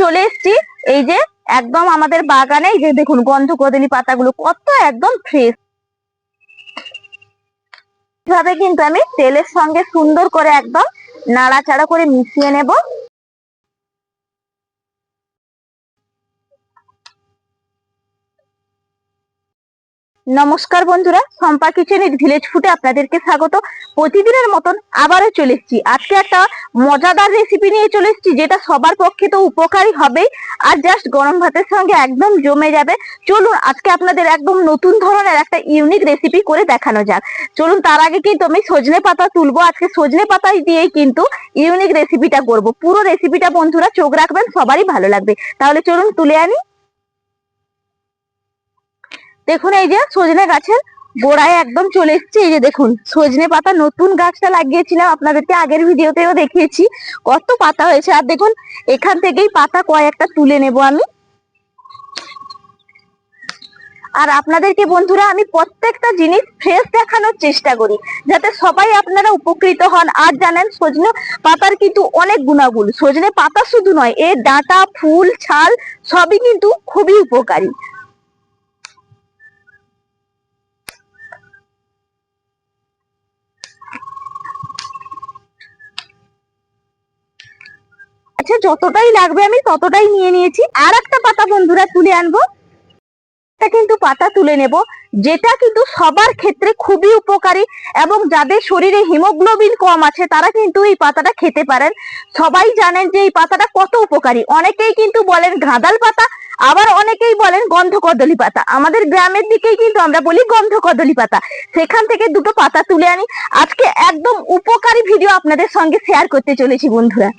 চলে এসছি। এই যে একদম আমাদের বাগানে, এই যে দেখুন গন্ধ কদলি পাতাগুলো কত একদম ফ্রেশ ভাবে কিন্তু আমি তেলের সঙ্গে সুন্দর করে একদম নাড়াচাড়া করে মিশিয়ে নেব। নমস্কার বন্ধুরা সম্পা কিচেনের ভিলেজ ফুটে আপনাদেরকে স্বাগত। প্রতিদিনের মতন আবারও চলে এসেছি। আজকে একটা মজাদার রেসিপি নিয়ে চলে এসেছি, যেটা সবার পক্ষে তো উপকারী হবেই, আর জাস্ট গরম ভাতের সঙ্গে একদম জমে যাবে। চলুন, আজকে আপনাদের একদম নতুন ধরনের একটা ইউনিক রেসিপি করে দেখানো যাক। চলুন, তার আগে কিন্তু আমি সজনে পাতা তুলবো। আজকে সজনে পাতা দিয়েই কিন্তু ইউনিক রেসিপিটা করব। পুরো রেসিপিটা বন্ধুরা চোখ রাখবেন, সবারই ভালো লাগবে। তাহলে চলুন, তুলে আনি। দেখুন এই যে সজনে গাছের গোড়ায় একদম চলে এসেছে। এই যে দেখুন, সজনে পাতা নতুন গাছটা লাগিয়েছিলাম। আপনাদেরকে আগের ভিডিওতেও দেখিয়েছি কত পাতা হয়েছে। আর দেখুন, এখান থেকেই পাতা কয়েকটা তুলে নেব আমি। আর আপনাদেরকে বন্ধুরা, আমি প্রত্যেকটা জিনিস ফ্রেশ দেখানোর চেষ্টা করি, যাতে সবাই আপনারা উপকৃত হন। আর জানেন, সজনে পাতার কিন্তু অনেক গুণাগুণ। সজনে পাতা শুধু নয়, এর ডাঁটা, ফুল, ছাল, সবই কিন্তু খুবই উপকারী। আচ্ছা যতটাই লাগবে আমি ততটাই নিয়ে নিয়েছি। আর একটা পাতা বন্ধুরা তুলে আনব। এটা কিন্তু পাতা তুলে নেব। যেটা কিন্তু সবার ক্ষেত্রে খুবই উপকারী এবং যাদের শরীরে হিমোগ্লোবিন কম আছে, তারা কিন্তু এই পাতাটা খেতে পারেন। সবাই জানেন যে এই পাতাটা কত উপকারী। অনেকেই কিন্তু বলেন গাঁদাল পাতা, আবার অনেকেই বলেন গন্ধ কদলি পাতা। আমাদের গ্রামের দিকেই কিন্তু আমরা বলি গন্ধ কদলি পাতা। সেখান থেকে দুটো পাতা তুলে আনি। আজকে একদম উপকারী ভিডিও আপনাদের সঙ্গে শেয়ার করতে চলেছি বন্ধুরা।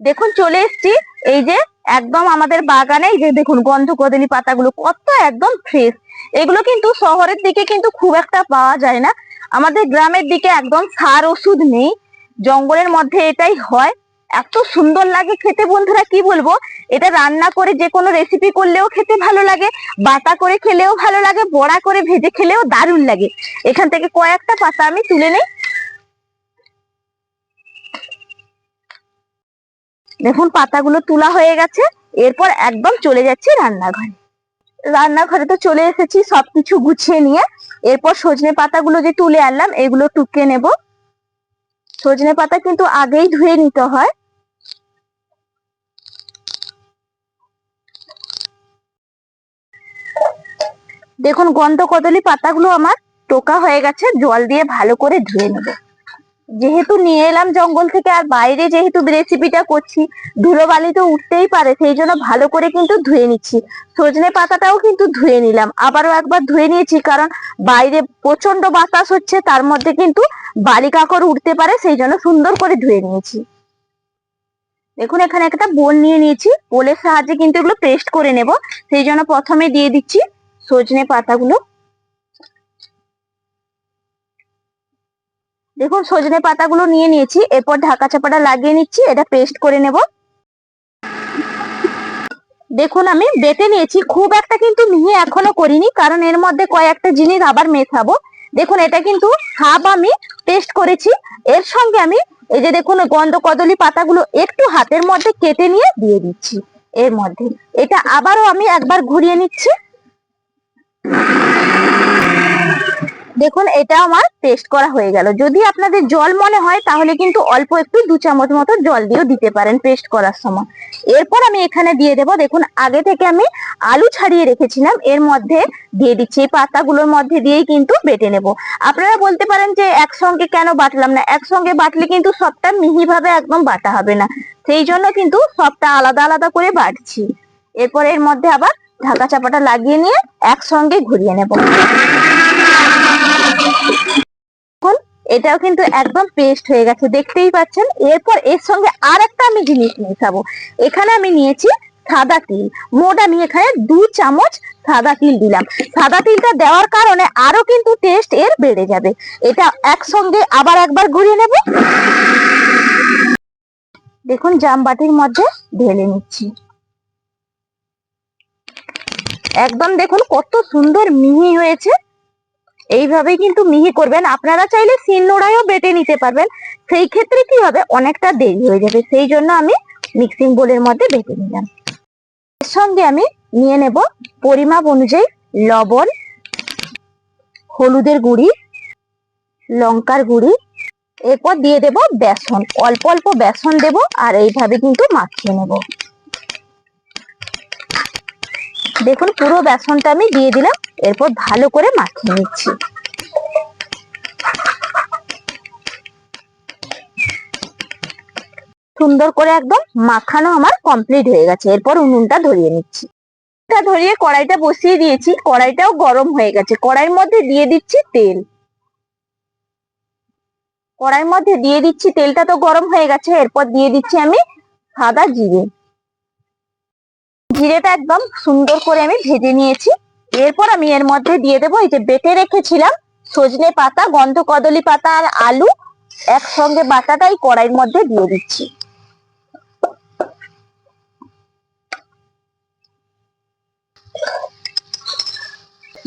দেখুন চলে এসেছি। এই যে একদম আমাদের বাগানে, এই যে দেখুন গন্ধ কদলি পাতাগুলো কত একদম ফ্রেশ এগুলো কিন্তু শহরের দিকে কিন্তু খুব একটা পাওয়া যায় না। আমাদের গ্রামের দিকে একদম সার ওষুধ নেই। জঙ্গলের মধ্যে এটাই হয়। এত সুন্দর লাগে খেতে বন্ধুরা, কি বলব? এটা রান্না করে যে কোনো রেসিপি করলেও খেতে ভালো লাগে, বাটা করে খেলেও ভালো লাগে, বড়া করে ভেজে খেলেও দারুণ লাগে। এখান থেকে কয়েকটা পাতা আমি তুলে নেই। দেখুন, পাতাগুলো তোলা হয়ে গেছে। এরপর একদম চলে যাচ্ছি রান্নাঘরে। রান্নাঘরে তো চলে এসেছি সবকিছু গুছিয়ে নিয়ে। এরপর সজনে পাতাগুলো যে তুলে আনলাম, এগুলো টুকে নেব। সজনে পাতা কিন্তু আগেই ধুয়ে নিতে হয়। দেখুন গন্ধ কদলি পাতাগুলো আমার টোকা হয়ে গেছে। জল দিয়ে ভালো করে ধুয়ে নেব। যেহেতু নিয়ে এলাম জঙ্গল থেকে আর বাইরে যেহেতু রেসিপিটা করছি, ধুলোবালি তো উঠতেই পারে, সেই জন্য ভালো করে কিন্তু ধুয়ে নিচ্ছি। সজনে পাতাটাও কিন্তু ধুয়ে নিলাম, আবারও একবার ধুয়ে নিয়েছি কারণ বাইরে প্রচণ্ড বাতাস হচ্ছে, তার মধ্যে কিন্তু বালি কাকড় উঠতে পারে, সেই জন্য সুন্দর করে ধুয়ে নিয়েছি। দেখুন, এখানে একটা বোল নিয়ে নিয়েছি, বোলের সাহায্যে কিন্তু এগুলো পেস্ট করে নেব, সেই জন্য প্রথমে দিয়ে দিচ্ছি সজনে পাতাগুলো। দেখুন, সজনে পাতাগুলো নিয়ে নিয়েছি। এরপর ঢাকা চাপাটা লাগিয়ে নিচ্ছি, এটা পেস্ট করে নেব। দেখুন, আমি বেটে নিয়েছি। খুব একটা কিন্তু মিহি এখনও করিনি, কারণ এর মধ্যে কয়েকটা জিনিস আবার মেশাবো। দেখুন, এটা কিন্তু হাফ আমি পেস্ট করেছি। এর সঙ্গে আমি এই যে দেখুন, গন্ধ কদলি পাতাগুলো একটু হাতের মধ্যে কেটে নিয়ে দিয়ে দিচ্ছি এর মধ্যে। এটা আবারও আমি একবার ঘুরিয়ে নিচ্ছি। দেখুন, এটা আমার পেস্ট করা হয়ে গেল। যদি আপনাদের জল মনে হয়, তাহলে কিন্তু অল্প একটু দু চামচ মতো জল দিয়েও দিতে পারেন পেস্ট করার সময়। এরপর আমি এখানে দিয়ে দেব, দেখুন, আগে থেকে আমি আলু ছাড়িয়ে রেখেছিলাম। এর মধ্যে দিয়ে দিচ্ছি পাতাগুলোর মধ্যে দিয়েই কিন্তু বেটে নেব। আপনারা বলতে পারেন যে একসঙ্গে কেন বাটলাম না? একসঙ্গে বাটলে কিন্তু সবটা মিহি ভাবে একদম বাটা হবে না। সেই জন্য কিন্তু সবটা আলাদা আলাদা করে বাটছি। এরপর এর মধ্যে আবার ঢাকা চাপাটা লাগিয়ে নিয়ে একসঙ্গে ঘুরিয়ে নেব। এটাও কিন্তু একদম পেস্ট হয়ে গেছে, দেখতেই পাচ্ছেন। এরপর এর সঙ্গে আর একটা আমি জিনিস মেশাবো এখানে আমি নিয়েছি সাদা তিল। মোট আমি এখানে দু চামচ সাদা তিল দিলাম। সাদা তিলটা দেওয়ার কারণে আরও কিন্তু টেস্ট এর বেড়ে যাবে। এটা একসঙ্গে আবার একবার ঘুরিয়ে নেব। দেখুন জামবাটির মধ্যে ঢেলে নিচ্ছি। একদম দেখুন, কত সুন্দর মিহি হয়েছে। এইভাবে কিন্তু মিহি করবেন। আপনারা চাইলে শিলনোড়ায়ও বেটে নিতে পারবেন। সেই ক্ষেত্রে কি হবে? অনেকটা দেরি হয়ে যাবে। সেই জন্য আমি মিক্সিং বোলের মধ্যে বেটে নিলাম। এর সঙ্গে আমি নিয়ে নেব পরিমাপ অনুযায়ী লবণ, হলুদের গুঁড়ি, লঙ্কার গুঁড়ি। এরপর দিয়ে দেব বেসন। অল্প অল্প বেসন দেব আর এইভাবে কিন্তু মাখিয়ে নেব। দেখুন, পুরো বেসনটা আমি দিয়ে দিলাম। এরপর ভালো করে মাখিয়ে নিচ্ছি। সুন্দর করে একদম মাখানো আমার কমপ্লিট হয়ে গেছে। এরপর উনুনটা ধরিয়ে নিচ্ছি। টা ধরিয়ে কড়াইটা বসিয়ে দিয়েছি। কড়াইটাও গরম হয়ে গেছে। কড়াইয়ের মধ্যে দিয়ে দিচ্ছি তেল। কড়াইয়ের মধ্যে দিয়ে দিচ্ছি তেলটা তো গরম হয়ে গেছে। এরপর দিয়ে দিচ্ছি আমি সাদা জিরে। জিরেটা একদম সুন্দর করে আমি ভেজে নিয়েছি। এরপর আমি এর মধ্যে দিয়ে দেবো এই যে বেটে রেখেছিলাম সজনে পাতা গন্ধ কদলি পাতা আর আলু একসঙ্গে বাটাটাই কড়াইয়ের মধ্যে দিয়ে দিচ্ছি।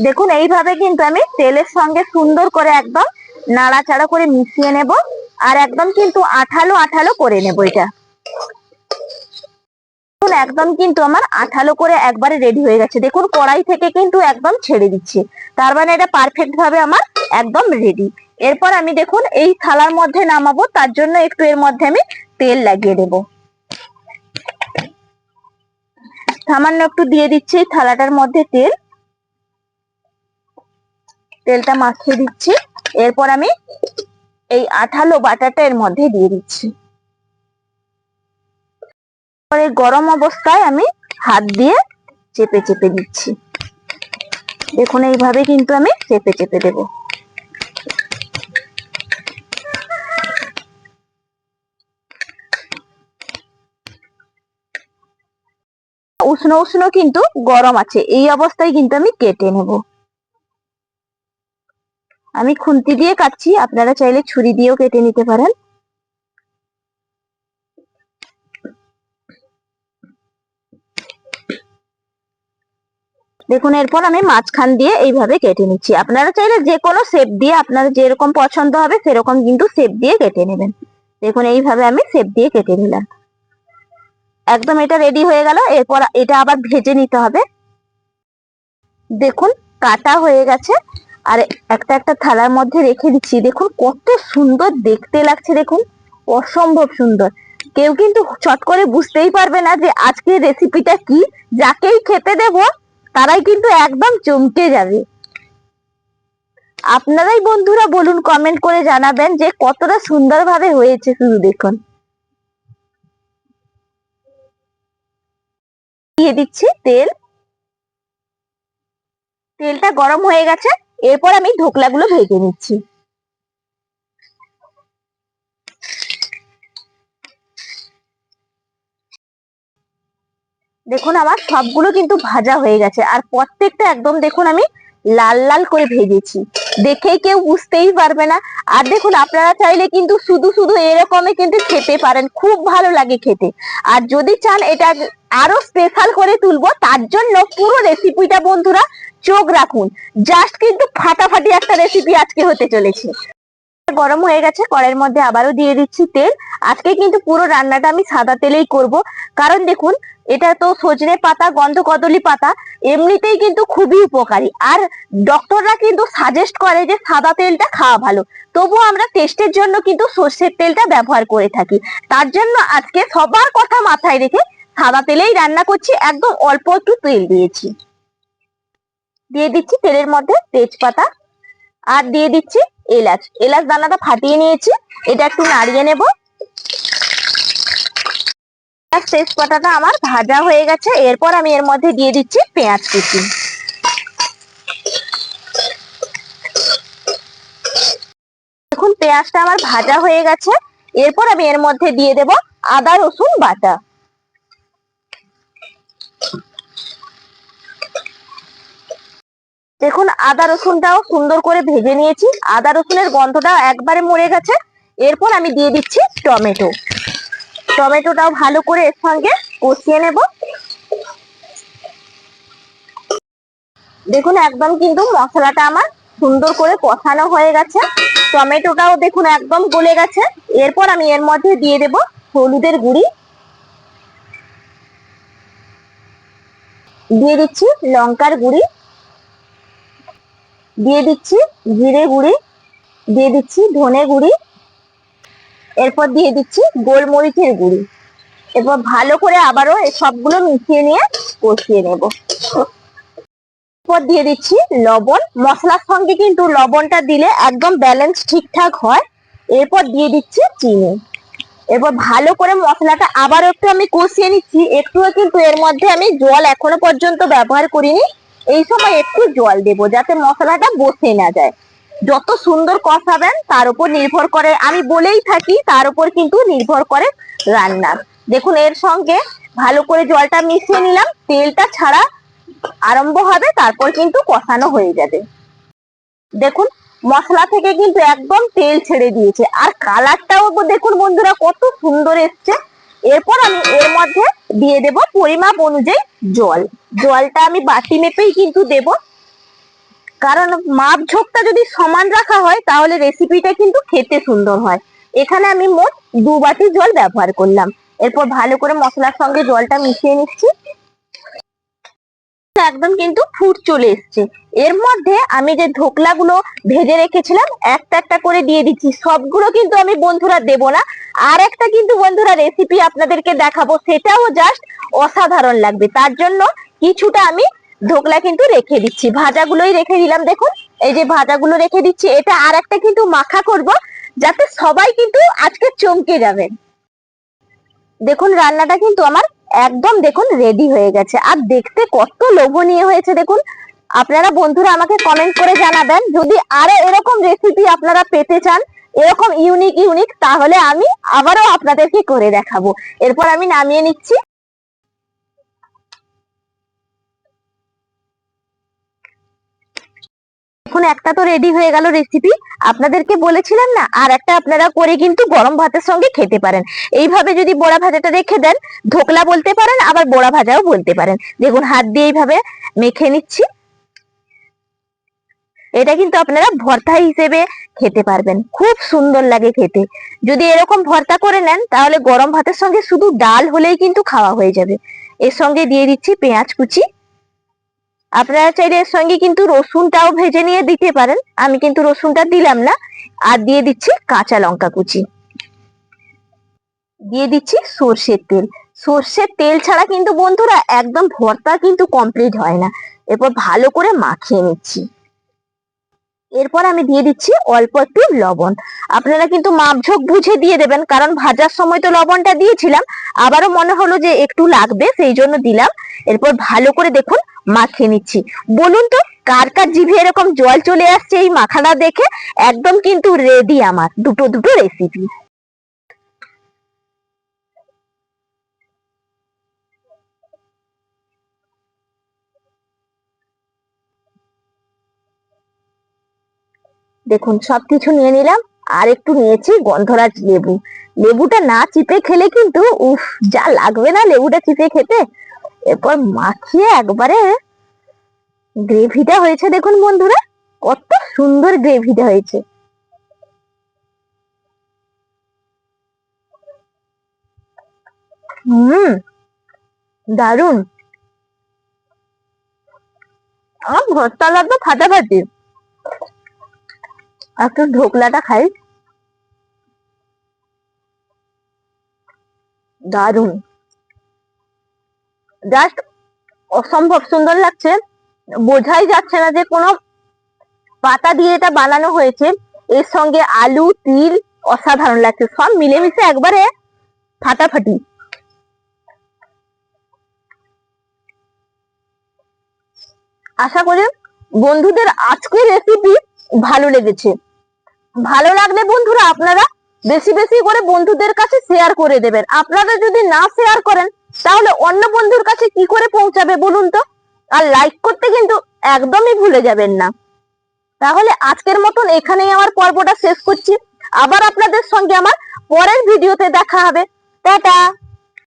দেখুন, এইভাবে কিন্তু আমি তেলের সঙ্গে সুন্দর করে একদম নাড়াচাড়া করে মিশিয়ে নেব আর একদম কিন্তু আঠালো আঠালো করে নেব এটা। একদম কিন্তু আমার আঠালো করে একবারে রেডি হয়ে গেছে। দেখুন, কড়াই থেকে কিন্তু একদম ছেড়ে দিচ্ছে। তার মানে এটা পারফেক্ট ভাবে আমার একদম রেডি এরপর আমি দেখুন, এই থালার মধ্যে নামাবো, তার জন্য একটু এর মধ্যে আমি তেল লাগিয়ে দেব। সামান্য একটু দিয়ে দিচ্ছি এই থালাটার মধ্যে তেল। তেলটা মাখিয়ে দিচ্ছি। এরপর আমি এই আঠালো বাটাটা এর মধ্যে দিয়ে দিচ্ছি। পরে গরম অবস্থায় আমি হাত দিয়ে চেপে চেপে দিচ্ছি। দেখুন, এইভাবে কিন্তু আমি চেপে চেপে দেব। উষ্ণ উষ্ণ কিন্তু গরম আছে। এই অবস্থায় কিন্তু আমি কেটে নেব। আমি খুন্তি দিয়ে কাটছি। আপনারা চাইলে ছুরি দিয়েও কেটে নিতে পারেন। দেখুন, এরপর আমি মাঝখান দিয়ে এইভাবে কেটে নিচ্ছি। আপনারা চাইলে যে কোনো শেপ দিয়ে আপনার যেরকম পছন্দ হবে, সেরকম কিন্তু শেপ দিয়ে কেটে নেবেন। দেখুন, এইভাবে আমি শেপ দিয়ে কেটে নিলাম। একদম এটা রেডি হয়ে গেল, এরপর এটা আবার ভেজে নিতে হবে। দেখুন, কাটা হয়ে গেছে। আর একটা একটা থালার মধ্যে রেখে দিচ্ছি। দেখুন, কত সুন্দর দেখতে লাগছে, দেখুন। অসম্ভব সুন্দর। কেউ কিন্তু চট করে বুঝতেই পারবে না যে আজকের রেসিপিটা কি। যাকেই খেতে দেব তারাই কিন্তু একদম চমকে যাবে। আপনারাই বন্ধুরা বলুন কমেন্ট করে জানাবেন যে কতটা সুন্দরভাবে হয়েছে শুধু দেখুন। দিয়ে দিচ্ছি তেল। তেলটা গরম হয়ে গেছে, এরপর আমি ধোকলাগুলো ভেজে নিচ্ছি। দেখুন আমার সবগুলো কিন্তু ভাজা হয়ে গেছে। আর প্রত্যেকটা একদম দেখুন আমি লাল লাল করে ভেজেছি। দেখেই কেউ বুঝতেই পারবে না। আর দেখুন আপনারা চাইলে কিন্তু শুধু শুধু এরকমই কিন্তু খেতে পারেন। খুব ভালো লাগে খেতে। আর যদি চান এটা আরও স্পেশাল করে তুলবো, তার জন্য পুরো রেসিপিটা বন্ধুরা চোখ রাখুন। জাস্ট কিন্তু ফাটাফাটি একটা রেসিপি আজকে হতে চলেছে। গরম হয়ে গেছে, কড়াইয়ের মধ্যে আবারও দিয়ে দিচ্ছি তেল। আজকে কিন্তু পুরো রান্নাটা আমি সাদা তেলেই করব। কারণ দেখুন এটা তো সজনে পাতা গন্ধ কদলি পাতা, এমনিতেই কিন্তু খুবই উপকারী। আর ডক্টররা কিন্তু সাজেস্ট করে যে সাদা তেলটা খাওয়া ভালো। তবুও আমরা টেস্টের জন্য কিন্তু সর্ষের তেলটা ব্যবহার করে থাকি। তার জন্য আজকে সবার কথা মাথায় রেখে সাদা তেলেই রান্না করছি, একদম অল্প একটু তেল দিয়েছি। দিয়ে দিচ্ছি তেলের মধ্যে তেজপাতা আর দিয়ে দিচ্ছি এলাচ। এলাচ দানাটা ফাটিয়ে নিয়েছি। এটা একটু নাড়িয়ে নেব। তেজপাতাটা আমার ভাজা হয়ে গেছে। এরপর আমি এর মধ্যে দিয়ে দিচ্ছি পেঁয়াজ কুচি। দেখুন, পেঁয়াজটা আমার ভাজা হয়ে গেছে। এরপর আমি এর মধ্যে দিয়ে দেব আদা, রসুন, বাটা। দেখুন, আদা, রসুনটাও সুন্দর করে ভেজে নিয়েছি। আদা, রসুনের গন্ধটা একবারে মরে গেছে। এরপর আমি দিয়ে দিচ্ছি টমেটো। টমেটোটাও ভালো করে এর সঙ্গে কষিয়ে নেব। দেখুন, একদম কিন্তু মশলাটা আমার সুন্দর করে কষানো হয়ে গেছে। টমেটোটাও দেখুন, একদম গলে গেছে। এরপর আমি এর মধ্যে দিয়ে দেব হলুদের গুঁড়ি। দিয়ে দিচ্ছি লঙ্কার গুঁড়ি। দিয়ে দিচ্ছি জিরে গুঁড়ি। দিয়ে দিচ্ছি ধনে গুঁড়ি। এরপর দিয়ে দিচ্ছি গোলমরিচের গুঁড়ি। এরপর ভালো করে আবারও সবগুলো মিশিয়ে নিয়ে কষিয়ে নেব। এরপর দিয়ে দিচ্ছি লবণ। মশলার সঙ্গে কিন্তু লবণটা দিলে একদম ব্যালেন্স ঠিকঠাক হয়। এরপর দিয়ে দিচ্ছি চিনি। এরপর ভালো করে মশলাটা আবারও একটু আমি কষিয়ে নিচ্ছি। একটুও কিন্তু এর মধ্যে আমি জল এখনও পর্যন্ত ব্যবহার করিনি। এই সময় একটু জল দেব যাতে মশলাটা বসে না যায়। যত সুন্দর কষাবেন তার উপর নির্ভর করে। আমি বলেই থাকি, তার উপর কিন্তু নির্ভর করে রান্না। দেখুন, এর সঙ্গে ভালো করে জলটা মিশিয়ে নিলাম। তেলটা ছাড়া আরম্ভ হবে, তারপর কিন্তু কষানো হয়ে যাবে। দেখুন, মশলা থেকে কিন্তু একদম তেল ছেড়ে দিয়েছে। আর কালারটাও দেখুন বন্ধুরা, কত সুন্দর এসছে। এরপর আমি এর মধ্যে দিয়ে দেব পরিমাপ অনুযায়ী জল। জলটা আমি বাটি মেপেই কিন্তু দেব। কারণ মাপ ঝোঁকটা যদি সমান রাখা হয়, তাহলে রেসিপিটা কিন্তু খেতে সুন্দর হয়। এখানে আমি মোট দু বাটি জল ব্যবহার করলাম। এরপর ভালো করে মশলার সঙ্গে জলটা মিশিয়ে নিচ্ছি। একদম কিন্তু ফুট চলে এসছে। এর মধ্যে আমি যে ধোকলাগুলো ভেজে রেখেছিলাম, একটা একটা করে দিয়ে দিচ্ছি। সবগুলো কিন্তু আমি বন্ধুরা দেব না। আর একটা কিন্তু বন্ধুরা রেসিপি আপনাদেরকে দেখাবো। সেটাও জাস্ট অসাধারণ লাগবে। তার জন্য কিছুটা আমি ধোকলা কিন্তু রেখে দিচ্ছি। ভাজাগুলোই রেখে দিলাম, দেখুন। এই যে ভাজাগুলো রেখে দিচ্ছি, এটা আর একটা কিন্তু মাখা করব, যাতে সবাই কিন্তু আজকে চমকে যাবেন দেখুন, রান্নাটা কিন্তু আমার একদম, দেখুন রেডি হয়ে গেছে। আর দেখতে কত লোভনীয় হয়েছে, দেখুন। আপনারা বন্ধুরা আমাকে কমেন্ট করে জানাবেন, যদি আরও এরকম রেসিপি আপনারা পেতে চান, এরকম ইউনিক ইউনিক তাহলে আমি আবারও আপনাদেরকে করে দেখাবো। এরপর আমি নামিয়ে নিচ্ছি। এখন একটা তো রেডি হয়ে গেল রেসিপি আপনাদেরকে বলেছিলাম না, আর একটা আপনারা করে কিন্তু গরম ভাতের সঙ্গে খেতে পারেন। এইভাবে যদি বড়া ভাজাটা রেখে দেন, ধোকলা বলতে পারেন, আবার বড়া ভাজাও বলতে পারেন। দেখুন, হাত দিয়ে এইভাবে মেখে নিচ্ছি। এটা কিন্তু আপনারা ভর্তা হিসেবে খেতে পারবেন। খুব সুন্দর লাগে খেতে। যদি এরকম ভর্তা করে নেন, তাহলে গরম ভাতের সঙ্গে শুধু ডাল হলেই কিন্তু খাওয়া হয়ে যাবে। এর সঙ্গে দিয়ে দিচ্ছি পেঁয়াজ কুচি। আপনারা চাইলে এর সঙ্গে কিন্তু রসুনটাও ভেজে নিয়ে দিতে পারেন। আমি কিন্তু রসুনটা দিলাম না, আর দিয়ে দিচ্ছি কাঁচা লঙ্কা কুচি। দিয়ে দিচ্ছি সর্ষের তেল। সর্ষের তেল ছাড়া কিন্তু বন্ধুরা একদম ভর্তা কিন্তু কমপ্লিট হয় না। এরপর ভালো করে মাখিয়ে নিচ্ছি। এরপর আমি দিয়ে দিচ্ছি অল্প একটু লবণ। আপনারা কিন্তু মাপঝোক বুঝে দিয়ে দেবেন, কারণ ভাজার সময় তো লবণটা দিয়েছিলাম। আবারও মনে হলো যে একটু লাগবে, সেই জন্য দিলাম। এরপর ভালো করে দেখুন মাখিয়ে নিচ্ছি। বলুন তো, কার কার জিভে এরকম জল চলে আসছে এই মাখাটা দেখে? একদম কিন্তু রেডি আমার। দুটো দুটো রেসিপি দেখুন, সবকিছু নিয়ে নিলাম। আর একটু নিয়েছি গন্ধরাজ লেবু। লেবুটা না চিপে খেলে কিন্তু, উফ, যা লাগবে না লেবুটা চিপে খেতে? এরপর মাখিয়ে একবারে গ্রেভিটা হয়েছে দেখুন বন্ধুরা, কত সুন্দর গ্রেভিটা হয়েছে। হুম দারুণ আমার ভর্তা লাগবে ফাটাফাটি। একটু ঢোকলাটা খাই। দারুণ জাস্ট অসম্ভব সুন্দর লাগছে। বোঝাই যাচ্ছে না যে কোনো পাতা দিয়ে এটা বানানো হয়েছে। এর সঙ্গে আলু, তিল অসাধারণ লাগছে। সব মিলেমিশে একবারে ফাটাফাটি। আশা করি বন্ধুদের আজকের রেসিপি ভালো লেগেছে। ভালো লাগলে বন্ধুরা আপনারা বেশি বেশি করে বন্ধুদের কাছে শেয়ার করে দেবেন। আপনারা যদি না শেয়ার করেন তাহলে অন্য বন্ধুর কাছে কি করে পৌঁছাবে বলুন তো? আর লাইক করতে কিন্তু একদমই ভুলে যাবেন না। তাহলে আজকের মতন এখানেই আমার পর্বটা শেষ করছি। আবার আপনাদের সঙ্গে আমার পরের ভিডিওতে দেখা হবে। টাটা!